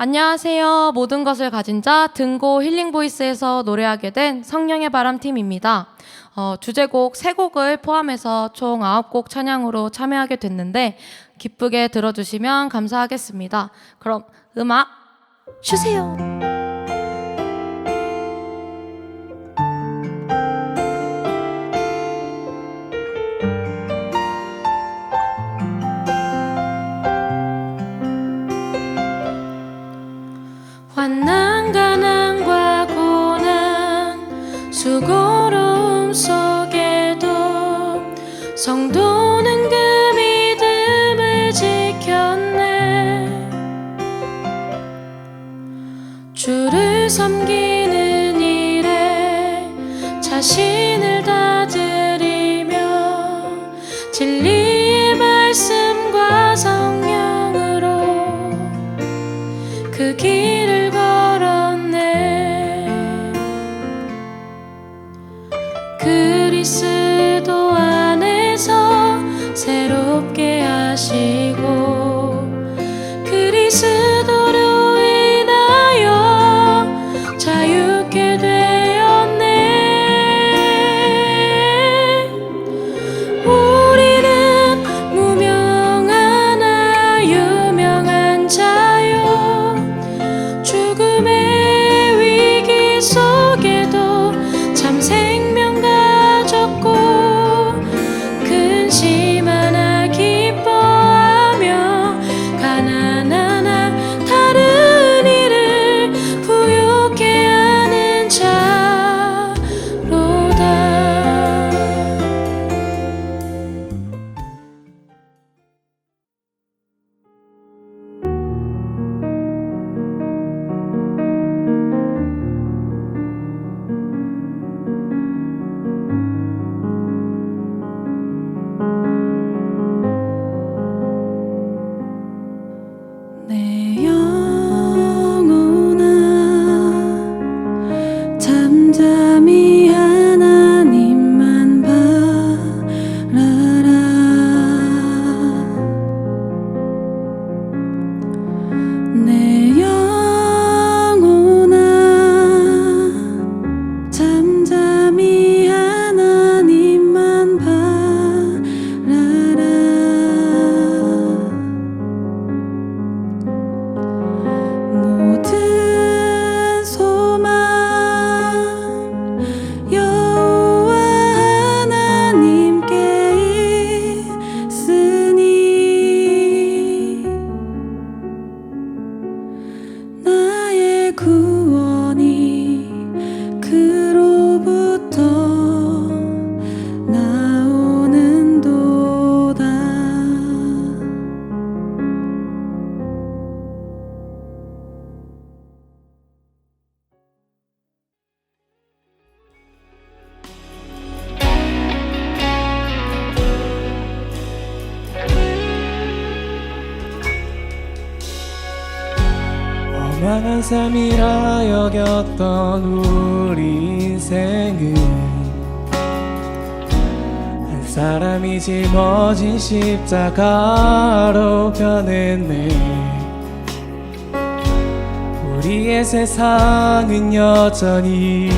안녕하세요. 모든 것을 가진 자 등고 힐링 보이스에서 노래하게 된 성령의 바람 팀입니다. 어, 주제곡 세 곡을 포함해서 총 아홉 곡 찬양으로 참여하게 됐는데 기쁘게 들어주시면 감사하겠습니다. 그럼 음악 주세요. 섬기 삶이라 여겼던 우리 인생은 한 사람이 짊어진 십자가로 변했네. 우리의 세상은 여전히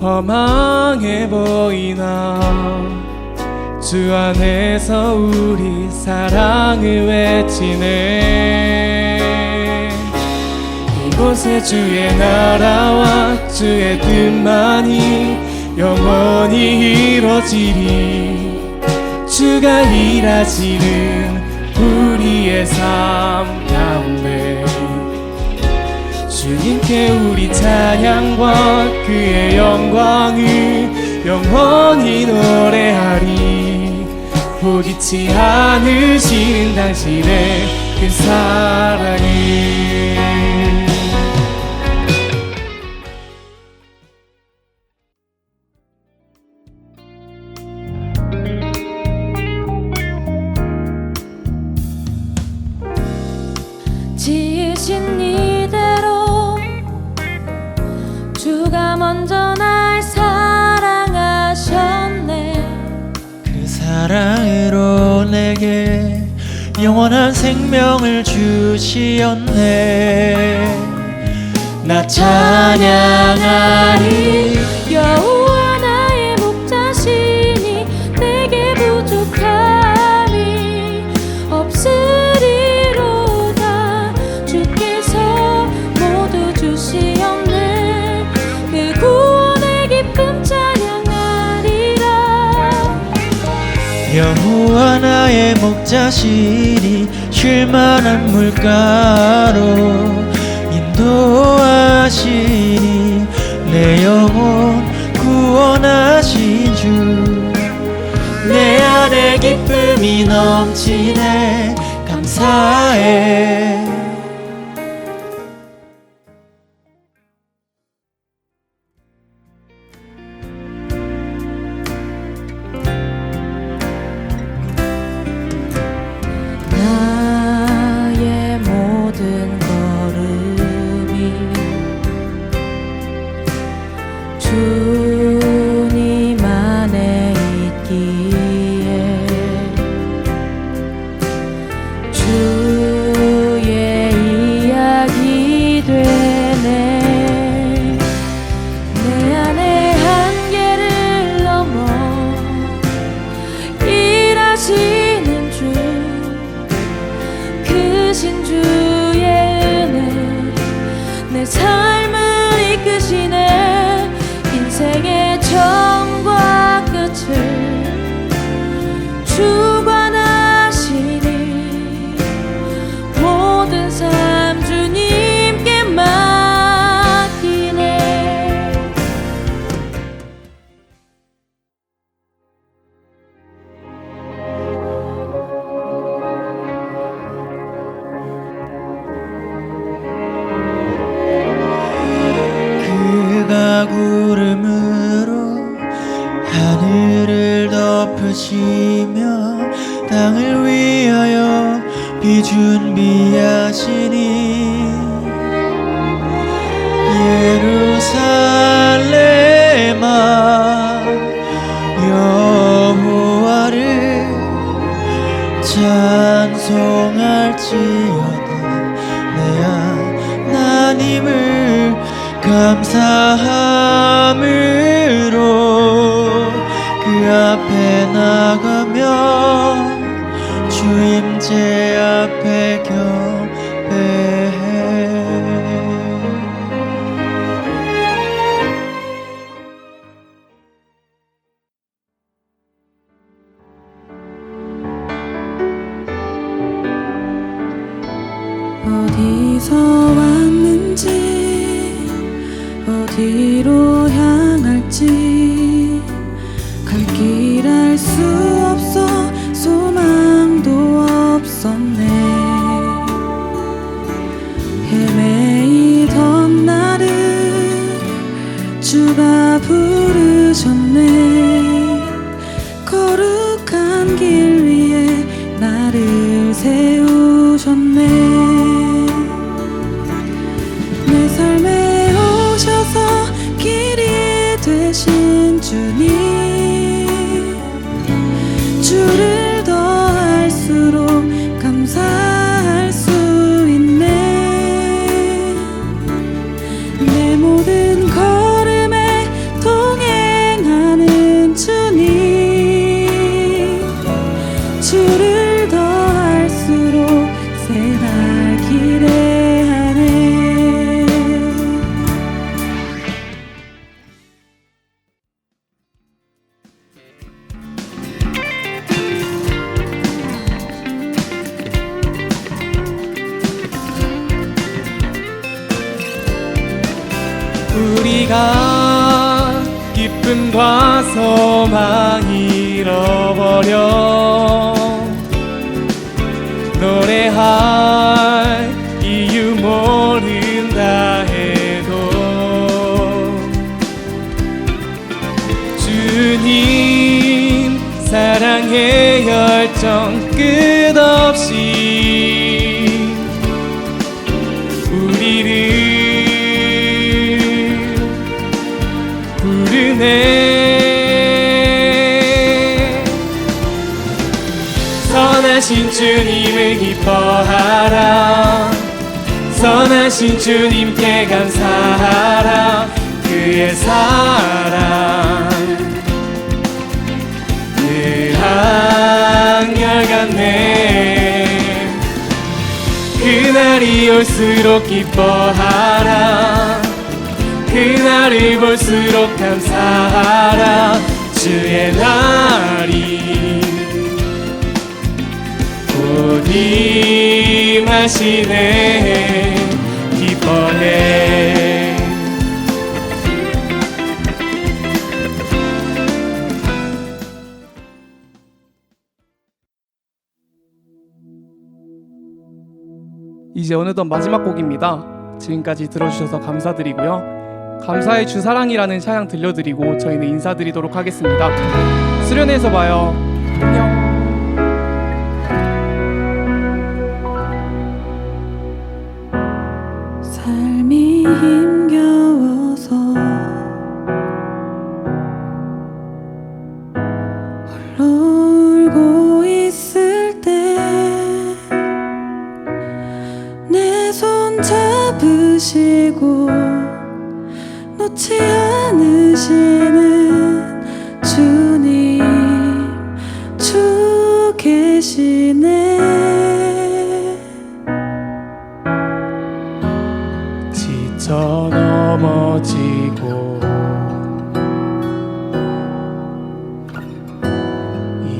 험하게 보이나. 주 안에서 우리 사랑을 외치네. 이 곳에 주의 나라와 주의 뜻만이 영원히 이루어지리. 주가 일하시는 우리의 삶 가운데 주님께 우리 찬양과 그의 영광을 영원히 노래하리. 포기치 않으신 당신의 그 사랑을 지으신 이대로 주가 먼저 날 사랑하셨네. 그 사랑으로 내게 영원한 생명을 주시었네. 나 찬양하리 여호 여호와 나의 목자시니 쉴만한 물가로 인도하시니 내 영혼 구원하신 주. 내 안에 기쁨이 넘치네. 감사해 땅을 위하여 비 준비하시니 예루살렘아 여호와를 찬송할지어다. 내 하나님을 감사함으로 그 앞에 주임 제 앞에 경배해. 어디서 왔는지 어디로 향할지 내 모든 우리가 기쁨과 소망 잃어버려 노래할 이유 모른다 해도 주님 사랑의 열정 끝없이 주님을 기뻐하라. 선하신 주님께 감사하라. 그의 사랑. 늘 한결같네. 그날이 올수록 기뻐하라. 그날을 볼수록 감사하라. 주의 날이 임하시네 기뻐해 이제 어느덧 마지막 곡입니다. 지금까지 들어주셔서 감사드리고요. 감사의 주사랑이라는 차양 들려드리고 저희는 인사드리도록 하겠습니다. 수련회에서 봐요. 잡으시고 놓지 않으시는 주님 주 계시네. 지쳐 넘어지고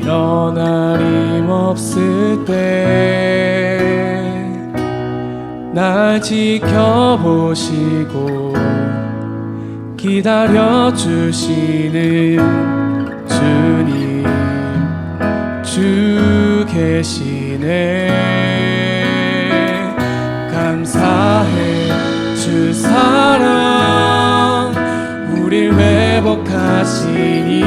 일어나 힘없을 때 날 지켜보시고 기다려주시는 주님 주 계시네. 감사해 주 사랑 우릴 회복하시니